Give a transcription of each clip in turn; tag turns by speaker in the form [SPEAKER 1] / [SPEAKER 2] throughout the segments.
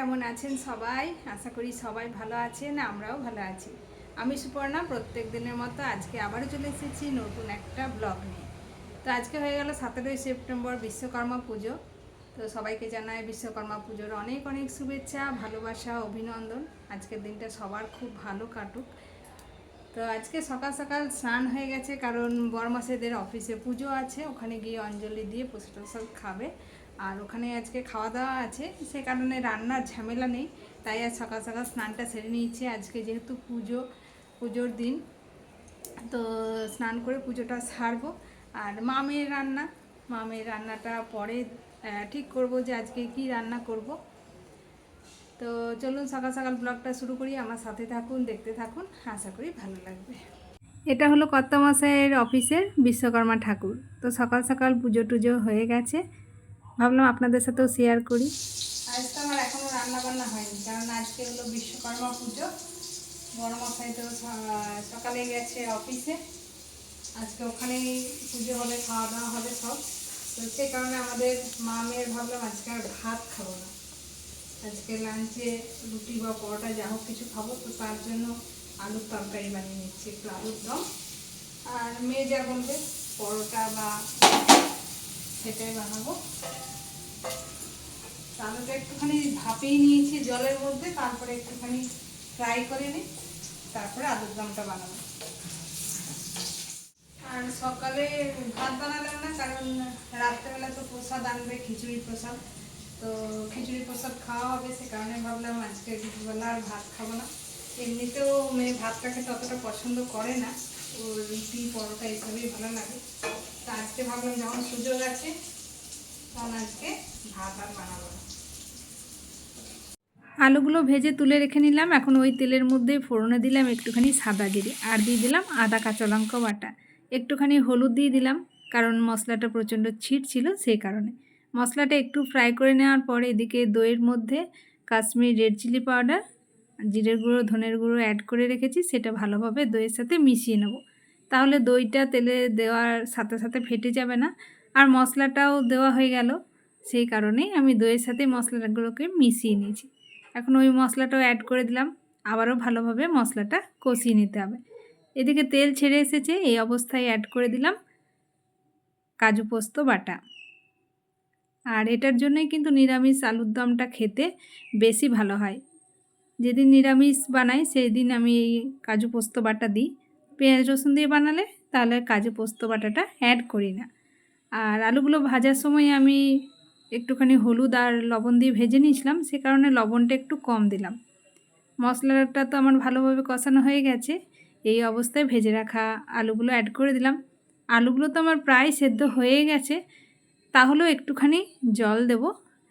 [SPEAKER 1] কেমন আছেন সবাই? আশা করি সবাই ভালো আছেন, আমরাও ভালো আছি। আমি সুপর্ণা, প্রত্যেক দিনের মতো আজকে আবারও চলে এসেছি নতুন একটা ব্লগ নিয়ে। তো আজকে হয়ে গেল সতেরোই সেপ্টেম্বর বিশ্বকর্মা পুজো। তো সবাইকে জানাই বিশ্বকর্মা পুজোর অনেক অনেক শুভেচ্ছা, ভালোবাসা, অভিনন্দন। আজকের দিনটা সবার খুব ভালো কাটুক। তো আজকে সকাল সকাল স্নান হয়ে গেছে, কারণ বরমাসেদের অফিসে পুজো আছে। ওখানে গিয়ে অঞ্জলি দিয়ে প্রসাদ খাবে। আর ওখানে আজকে খাওয়া দাওয়া আছে, সে কারণে রান্নার ঝামেলা নেই, তাই আজ সকাল সকাল স্নানটা সেরে নিয়েছি। আজকে যেহেতু পুজো, পুজোর দিন, তো স্নান করে পুজোটা সারবো। আর মামের রান্না, মামের রান্নাটা পরে ঠিক করব যে আজকে কি রান্না করব। তো চলুন সকাল সকাল ব্লগটা শুরু করি, আমার সাথে থাকুন, দেখতে থাকুন, আশা করি ভালো লাগবে। এটা হলো কর্তামশাইয়ের অফিসের বিশ্বকর্মা ঠাকুর। তো সকাল সকাল পুজো টুজো হয়ে গেছে ভাবলাম আপনাদের সাথেও শেয়ার করি। আজ তো আমার এখনও রান্না বান্না হয়নি, কারণ আজকে হলো বিশ্বকর্মা পুজো। বড় মশাই তো সকালে গেছে অফিসে আজকে ওখানেই পুজো হবে খাওয়া দাওয়া হবে সব। তো সেই কারণে আমাদের মা মেয়ের ভাবলাম আজকে আর ভাত খাব না। আজকে লাঞ্চে রুটি বা পরোটা, যা হোক কিছু খাব। তো তার জন্য আলুর তরকারি বানিয়ে নিচ্ছি, একটু আলুর দম। আর মেয়ে যা বলবে, পরোটা বা সেটাই বানাবো। তো আলুটা একটুখানি ভাপিয়ে নিয়েছি জলের মধ্যে, তারপরে একটুখানি ফ্রাই করে নিই, তারপরে আলুর দমটা বানাবো। আর সকালে ভাত বানালাম না, কারণ রাত্রেবেলা তো প্রসাদ আনবে, খিচুড়ি প্রসাদ। তো খিচুড়ি প্রসাদ খাওয়া হবে, সে কারণে ভাবলাম আজকে দুপুরবেলা আর ভাত খাব না। এমনিতেও মেয়ে ভাতটা খেতে অতটা পছন্দ করে না ও রুটি, পরোটা এসবই ভালো লাগে। তা আজকে ভাবলাম যখন সুযোগ আছে আলুগুলো ভেজে তুলে রেখে নিলাম। এখন ওই তেলের মধ্যে ফোড়নে দিলাম একটুখানি সাদা জিরে আর দিয়ে দিলাম আদা, কাঁচা লঙ্কা বাটা। একটুখানি হলুদ দিয়ে দিলাম, কারণ মশলাটা প্রচণ্ড ছিট ছিল সেই কারণে। মশলাটা একটু ফ্রাই করে নেওয়ার পরে এদিকে দইয়ের মধ্যে কাশ্মীর রেড চিলি পাউডার, জিরের গুঁড়ো, ধনের গুঁড়ো অ্যাড করে রেখেছি, সেটা ভালোভাবে দইয়ের সাথে মিশিয়ে নেব। তাহলে দইটা তেলে দেওয়ার সাথে সাথে ফেটে যাবে না। আর মশলাটাও দেওয়া হয়ে গেল। সেই কারণেই আমি দইয়ের সাথে মশলাগুলোকে মিশিয়ে নিয়েছি। এখন ওই মশলাটাও অ্যাড করে দিলাম। আবারও ভালোভাবে মশলাটা কষিয়ে নিতে হবে। এদিকে তেল ছেড়ে এসেছে, এই অবস্থায় অ্যাড করে দিলাম কাজু পোস্ত বাটা। আর এটার জন্যই কিন্তু নিরামিষ আলুর দমটা খেতে বেশি ভালো হয়। যেদিন নিরামিষ বানাই সেই দিন আমি এই কাজু পোস্ত বাটা দিই। পেঁয়াজ রসুন দিয়ে বানালে তাহলে কাজু পোস্ত বাটাটা অ্যাড করি না। আর আলুগুলো ভাজার সময় আমি একটুখানি হলুদ আর লবণ দিয়ে ভেজে নিয়েছিলাম, সে কারণে লবণটা একটু কম দিলাম। মশলাটা তো আমার ভালোভাবে কষানো হয়ে গেছে, এই অবস্থায় ভেজে রাখা আলুগুলো অ্যাড করে দিলাম। আলুগুলো তো আমার প্রায় সেদ্ধ হয়ে গেছে, তাহলেও একটুখানি জল দেব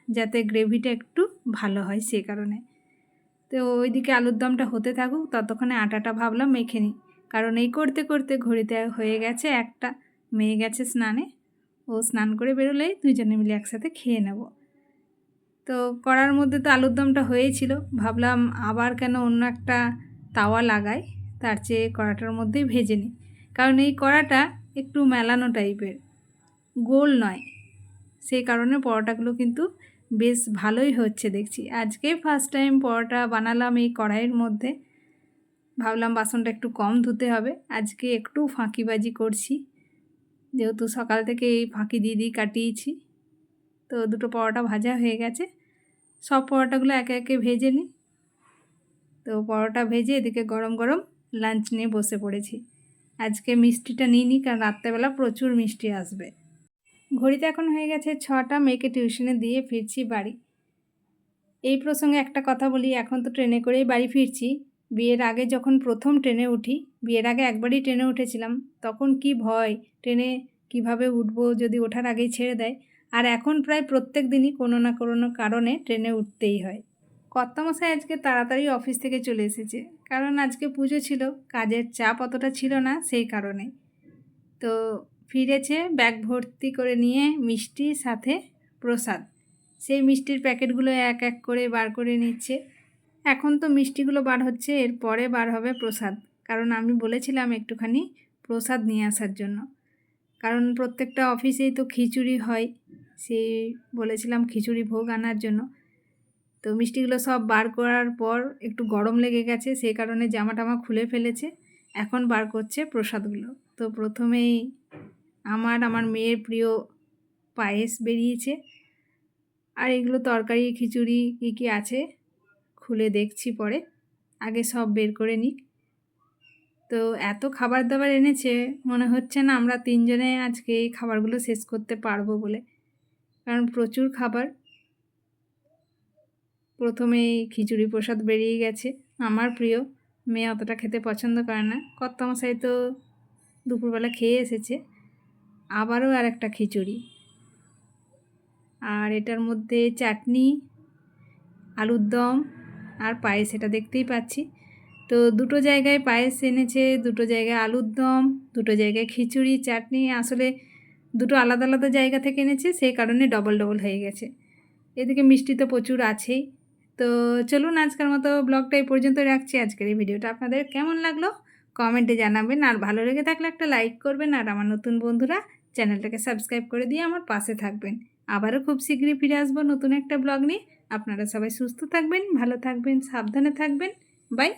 [SPEAKER 1] যাতে গ্রেভিটা একটু ভালো হয় সে কারণে। তো ওইদিকে আলুর দমটা হতে থাকুক, ততক্ষণে আটাটা ভাবলাম মেখে নিই, কারণ এই করতে করতে ঘড়িতে হয়ে গেছে একটা, মেয়ে গেছে স্নানে। ও স্নান করে বেরোলেই দুজনে মিলে একসাথে খেয়ে নেব। তো কড়ার মধ্যে তো আলুর দমটা হয়েছিল, ভাবলাম আবার কেন অন্য একটা তাওয়া লাগাই, তার চেয়ে কড়াটার মধ্যেই ভেজে নিই। কারণ এই কড়াটা একটু মেলানো টাইপের, গোল নয়। সেই কারণে পরোটাগুলো কিন্তু বেশ ভালোই হচ্ছে দেখছি। আজকে ফার্স্ট টাইম পরোটা বানালাম এই কড়াইয়ের মধ্যে। ভাবলাম বাসনটা একটু কম ধুতে হবে, আজকে একটু ফাঁকিবাজি করছি। যেহেতু সকাল থেকে এই ফাঁকি দিয়ে দিয়ে কাটিয়েছি, তো দুটো পরোটা ভাজা হয়ে গেছে। সব পরোটাগুলো একে একে ভেজে নিই। তো পরোটা ভেজে এদিকে গরম গরম লাঞ্চ নিয়ে বসে পড়েছি। আজকে মিষ্টিটা নিইনি কারণ রাত্রেবেলা প্রচুর মিষ্টি আসবে। ঘড়িতে এখন হয়ে গেছে ছটা, মেয়েকে টিউশনে দিয়ে ফিরছি বাড়ি। এই প্রসঙ্গে একটা কথা বলি, এখন তো ট্রেনে করেই বাড়ি ফিরছি। বিয়ের আগে যখন প্রথম ট্রেনে উঠি বিয়ের আগে একবারই ট্রেনে উঠেছিলাম। তখন কি ভয়, ট্রেনে কীভাবে উঠবো যদি ওঠার আগেই ছেড়ে দেয়? আর এখন প্রায় প্রত্যেক দিনই কোনো না কোনো কারণে ট্রেনে উঠতেই হয়। কর্তামশাই আজকে তাড়াতাড়ি অফিস থেকে চলে এসেছে। কারণ আজকে পুজো ছিল, কাজের চাপ অতটা ছিল না সেই কারণে। তো ফিরেছে ব্যাগ ভর্তি করে নিয়ে মিষ্টি সাথে প্রসাদ। সেই মিষ্টির প্যাকেটগুলো এক এক করে বার করে নিচ্ছে। এখন তো মিষ্টিগুলো বার হচ্ছে, এরপরে বার হবে প্রসাদ। কারণ আমি বলেছিলাম একটুখানি প্রসাদ নিয়ে আসার জন্য। কারণ প্রত্যেকটা অফিসেই তো খিচুড়ি হয়। সেই বলেছিলাম খিচুড়ি ভোগ আনার জন্য। তো মিষ্টিগুলো সব বার করার পর একটু গরম লেগে গেছে সেই কারণে জামা টামা খুলে ফেলেছে। এখন বার করছে প্রসাদগুলো। তো প্রথমেই আমার আমার মেয়ের প্রিয় পায়েস বেরিয়েছে। আর এগুলো তরকারি, খিচুড়ি কী কী আছে খুলে দেখছি পরে। আগে সব বের করে নিক। তো এত খাবার দাবার এনেছে, মনে হচ্ছে না আমরা তিনজনে আজকে এই খাবারগুলো শেষ করতে পারব বলে। কারণ প্রচুর খাবার। প্রথমেই খিচুড়ি প্রসাদ বেরিয়ে গেছে। আমার প্রিয়, মেয়ে অতটা খেতে পছন্দ করে না। কর্তামশাই তো দুপুরবেলা খেয়ে এসেছে। আবারও আর একটা খিচুড়ি। আর এটার মধ্যে চাটনি, আলুর দম আর পায়েস, এটা দেখতেই পাচ্ছি। তো দুটো জায়গায় পায়েস এনেছে, দুটো জায়গায় আলুর দম, দুটো জায়গায় খিচুড়ি, চাটনি, আসলে দুটো আলাদা আলাদা জায়গা থেকে এনেছে, সেই কারণে ডবল ডবল হয়ে গেছে। এদিকে মিষ্টি তো প্রচুর আছেই। তো চলুন আজকের মতো ব্লগটা এই পর্যন্ত রাখছি। আজকের এই ভিডিওটা আপনাদের কেমন লাগল কমেন্টে জানাবেন। আর ভালো লেগে থাকলে একটা লাইক করবেন। আর আমার নতুন বন্ধুরা চ্যানেলটাকে সাবস্ক্রাইব করে দিয়ে আমার পাশে থাকবেন। আবারও খুব শীঘ্রই ফিরে আসব নতুন একটা ব্লগ নিয়ে। আপনারা সবাই সুস্থ থাকবেন, ভালো থাকবেন, সাবধানে থাকবেন। বাই।